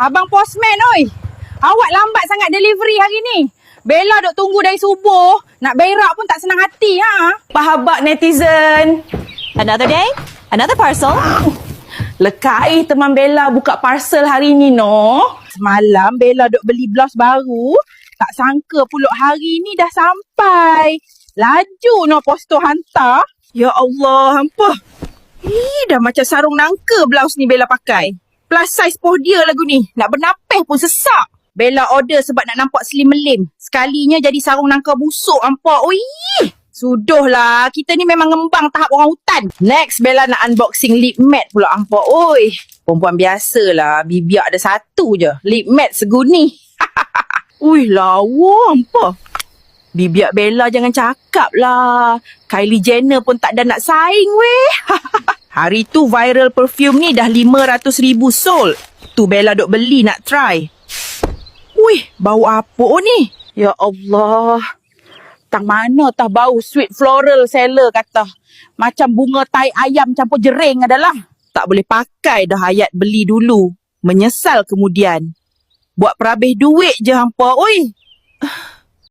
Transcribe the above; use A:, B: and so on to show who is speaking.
A: Abang postman oi. Awak lambat sangat delivery hari ni. Bella duk tunggu dari subuh. Nak berak pun tak senang hati ha.
B: Pahabak netizen.
C: Another day, another parcel.
B: Lekai teman Bella buka parcel hari ni no.
A: Semalam Bella duk beli blouse baru. Tak sangka pulak hari ni dah sampai. Laju no posto hantar. Ya Allah, hampa. Ih, dah macam sarung nangka blouse ni Bella pakai. Plus size poh dia lagu ni. Nak bernapeh pun sesak. Bella order sebab nak nampak slim melim. Sekalinya jadi sarung nangka busuk hampa. Ui. Suduh lah. Kita ni memang ngembang tahap orang hutan. Next, Bella nak unboxing lip matte pula hampa. Oi. Perempuan biasa lah. Bibiak ada satu je. Lip matte seguni. Ui, lawa hampa. Bibiak Bella jangan cakap lah. Kylie Jenner pun tak ada nak saing weh. Hari tu viral perfume ni dah 500 ribu sold. Tu Bella duk beli nak try. Wih, bau apa ni? Ya Allah. Tang mana tah bau sweet floral seller kata. Macam bunga tai ayam campur jering adalah. Tak boleh pakai dah ayat beli dulu. Menyesal kemudian. Buat perabih duit je hampa. Oi.